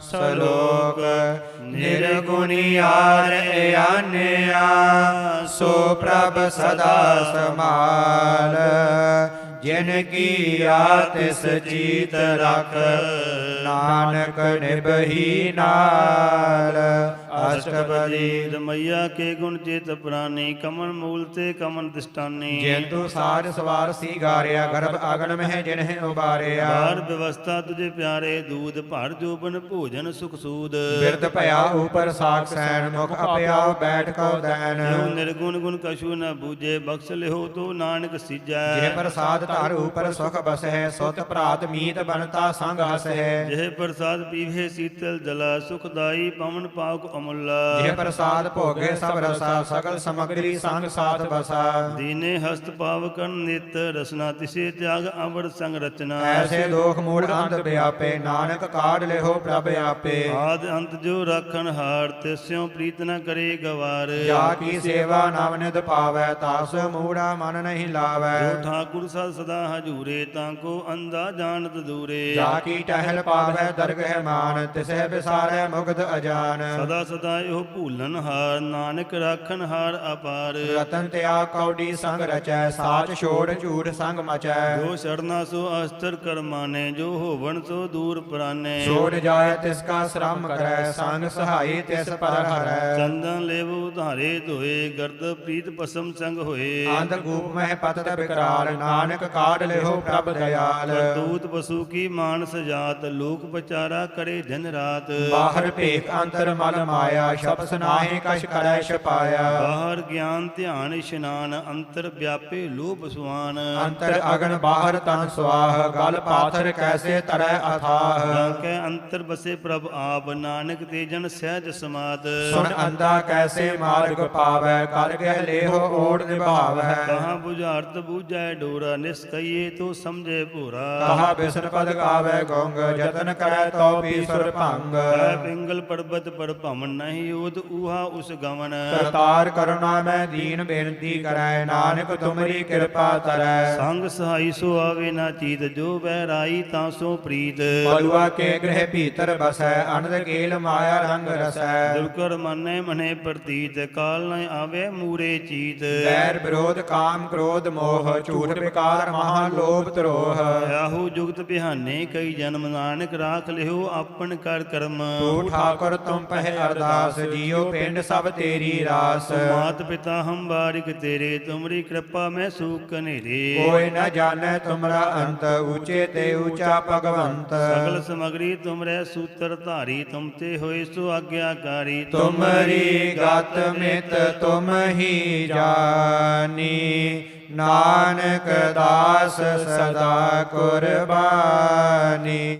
ਸਲੋਕ ਨਿਰਗੁਣਿਆਰ ਆਨਿਆ ਸੋ ਪ੍ਰਭ ਸਦਾ ਸਮਾਲ। ਜਿਨ ਕੀ ਆਤਿਸ ਜੀਤ ਰਖ, ਨਾਨਕ ਨਿਭਹੀ ਨਾਲ। ਅਸ਼ਟਪਦੀ ਰਮਈਆ ਕੇ ਗੁਣ ਚੇਤ ਪ੍ਰਾਨੀ ਕਮਨ ਮੂਲ ਤੇ ਕਮਨ ਦਿਸਟਾਨੀ। ਜੇਤੂ ਸਾਜ ਸਵਾਰ ਸੀ ਗਾਰਿਆ ਗਰਭ ਅਗਨ ਮਹਿ ਜਿਨਹਿ ਉਬਾਰਿਆ। ਬਾਰ ਵਿਵਸਥਾ ਤੁਝੇ ਪਿਆਰੇ ਦੂਧ ਭਰ ਜੋਬਨ ਭੋਜਨ ਸੁਖ ਸੂਦ। ਬਿਰਦ ਭਇਆ ਉਪਰ ਸਾਖ ਸੈਨ ਮੁਖ ਅਪਿਆਉ ਬੈਠ ਕਉ ਜੋ ਦੈਨ ਨਿਰਗੁਣ ਗੁਣ ਕਛੂ ਨ ਬੂਝੇ ਬਖਸ਼ ਲਿਓ ਤੋ ਨਾਨਕ ਜੇ ਸਿਜੈ ਪ੍ਰਸਾਦ ਧਰ ਉਪਰ ਸੁਖ ਬਸਹਿ ਸੁਤ ਭਰਾਤ ਮੀਤ ਬਨਤਾ ਸੰਗ ਹਸਹਿ। ਜਿਹ ਪ੍ਰਸਾਦ ਪੀਵੇ ਸੀਤਲ ਜਲਾ ਸੁਖਦਾਈ ਪਵਨ ਪਾਕ ਅਮੁੱਲਾ ਜੇ ਪ੍ਰਸਾਦ ਭੋਗੇ ਸਭ ਰਸਾ ਸਗਲ ਸਮਗਰੀ ਸੰਗ ਸਾਥ ਬਸਾ ਦੀਨੇ ਹਸਤ ਪਾਵਕਨ ਨਿਤ ਰਸਨਾ ਤਿਸੇ ਤਿਆਗ ਅਵਰ ਸੰਗ ਰਚਨਾ। ਐਸੇ ਦੋਖ ਮੂੜ ਅੰਤ ਵਿਆਪੇ ਨਾਨਕ ਕਾਢ ਲਿਓ ਪ੍ਰਭ ਆਪੇ। ਆਦ ਅੰਤ ਜੋ ਰਾਖਣ ਹਾਰ ਤਿਸਿਓ ਪ੍ਰੀਤ ਨ ਕਰੇ ਗਵਾਰ। ਜਾ ਕੀ ਸੇਵਾ ਨਵ ਨਿਧ ਪਾਵੈ ਤਾਸ ਮੂੜਾ ਮਨ ਨਹੀਂ ਲਾਵੈ। ਜੋ ਠਾਕੁਰ ਸਦ ਸਦਾ ਹਜੂਰੇ ਤਾਂ ਕੋ ਅੰਦਾ ਜਾਣਤ ਦੂਰੇ। ਜਾ ਕੀ ਟਹਿਲ ਪਾਵੈ ਦਰਗਹਿ ਮਾਨ ਤਿਸਹਿ ਵਿਸਾਰੈ ਮੁਗਧ ਅਜਾਨ। ਸਦਾ ਸਦਾ ਇਹੋ ਭੂਲਨ ਹਾਰ ਨਾਨਕ ਰਾਖਣ ਹਾਰ ਅਪਾਰ। ਰਤਨ ਤਿਆ ਕੌਡੀ ਸੰਗ ਰਚੈ ਸਾਚ ਛੋੜ ਝੂਠ ਸੰਗ ਮਚੈ। ਜੋ ਸ਼ਰਨਾ ਸੋ ਅਸਤਰ ਕਰਮਾਨੇ ਜੋ ਹੋਵਣ ਸੋ ਦੂਰ ਪ੍ਰਾਨੇ। ਛੋੜ ਜਾਏ ਤਿਸ ਕਾ ਸ਼ਰਮ ਕਰੈ ਸੰਗ ਸਹਾਈ ਤਿਸ ਪਰ ਹਰੈ। ਚੰਦਨ ਲੇਵ ਧਾਰੇ ਧੋਏ ਗਰਦ ਪ੍ਰੀਤ ਪਸਮ ਸੰਗ ਹੋਏ। ਅੰਧ ਗੂਪ ਮਹਿ ਪਤਤ ਬਿਕਰਾਲ ਨਾਨਕ ਕਾਢ ਲਿਓ ਪ੍ਰਭ ਦਇਆਲ। ਦੂਤ ਪਸ਼ੂ ਕੀ ਮਾਨਸ ਜਾਤ ਲੋਕ ਪਚਾਰਾ ਕਰੇ ਦਿਨ ਰਾਤ। ਬਾਹਰ ਭੇਖ ਅੰਤਰ ਮਲ ਮਾਇਆ ਸ਼ਬਦ ਨਾਹੀ ਕਛ ਕਰੈ ਛਪਾਇਆ। ਬਾਹਰ ਗਿਆਨ ਧਿਆਨ ਇਸ਼ਨਾਨ ਅੰਤਰ ਵਿਆਪੇ ਲੋਭ ਸੁਆਨ। ਅੰਤਰ ਅਗਨ ਬਾਹਰ ਤਨ ਸਵਾਹ ਗਲ ਪਾਥਰ ਕੈਸੇ ਤਰੈ ਅਥਾਹ। ਕੈ ਅੰਤਰ ਬਸੇ ਪ੍ਰਭ ਆਪ ਨਾਨਕ ਤੇ ਜਨ ਸਹਿਜ ਸਮਾਦ। ਸੁਣ ਅੰਦਾ ਕੈਸੇ ਮਾਰਗ ਪਾਵੈ ਕਰ ਗਹਿ ਲੇਹੋ ਓੜ ਨਿਭਾਵੈ। ਕਹਾਂ 부ਝਾਰਤ ਬੂਝੈ ਡੋਰਾ ਨਿਸਕਈਏ ਤੋ ਸਮਝੇ ਭੂਰਾ। ਕਹਾ ਬਿਸਨ ਪਦ ਗਾਵੈ ਗੋੰਗ ਜਤਨ ਕਰੈ ਤੋ ਪੀ ਸੁਰ ਭੰਗ। ਪਿੰਗਲ ਪਰਬਤ ਪਰ ਭਵਨ ਨਹੀਂ ਉਦ ਊਹਾ ਉਸ ਗਵਨ। ਕਰਤਾਰ ਕਰੁਣਾ ਮੈਂ ਦੀਨ ਬੇਨਤੀ ਕਰੈ ਨਾਨਕ ਤੁਮਰੀ ਕਿਰਪਾ ਤਰੈ। ਸੰਗ ਸਹਾਈ ਸੋ ਆਵੇ ਨਾ ਚੀਤ ਜੋ ਬਹਿ ਰਾਈ ਤਾਂ ਸੋ ਪ੍ਰੀਤ। ਬਲੁਆ ਕੇ ਗ੍ਰਹਿ ਭੀਤਰ ਬਸੈ ਅਨੰਦ ਕੇਲ ਮਾਇਆ ਰੰਗ ਰਸੈ। ਦੁਰਕਰ ਮਨੇ ਮਨੇ ਪ੍ਰਤੀਤ ਕਾਲ ਨ ਆਵੇ ਮੂਰੇ ਚੀਤ। ਵੈਰ ਵਿਰੋਧ ਕਾਮ ਕ੍ਰੋਧ ਮੋਹ ਝੂਠ ਵਿਕਾਰ ਮਹਾ ਲੋਭ ਤਰੋਹ ਆਹੂ ਜੁਗਤ ਬਿਹਾਨੇ ਕਈ ਜਨਮ ਨਾਨਕ ਰਾਖ ਲਿਓ ਆਪਨ ਕਰ ਕਰਮ। ਤੂੰ ਠਾਕੁਰ ਤੁਮ ਪਹਿ ਅਰਦਾਸ ਜੀਉ ਪਿੰਡ ਸਭ ਤੇਰੀ ਰਾਸ। ਮਾਤ ਪਿਤਾ ਹਮ ਬਾਰਿਕ ਤੇਰੇ ਤੁਮਰੀ ਕਿਰਪਾ ਮੈਂ ਸੂਖ ਕਨੇਰੇ ਕੋਈ ਨ ਜਾਣੈ ਤੁਮਰਾ ਅੰਤ ਉੱਚੇ ਤੇ ਉੱਚਾ ਭਗਵੰਤ। ਸਗਲ ਸਮਗਰੀ ਤੁਮਰੇ ਸੂਤਰ ਧਾਰੀ ਤੁਮ ਤੇ ਹੋਏ ਸੋ ਆਗਿਆਕਾਰੀ ਤੁਮਰੀ ਗਤ ਮਿਤ ਤੁਮ ਹੀ ਜਾਨੀ। ਨਾਨਕ ਦਾਸ ਸਦਾ ਕੁਰਬਾਨੀ।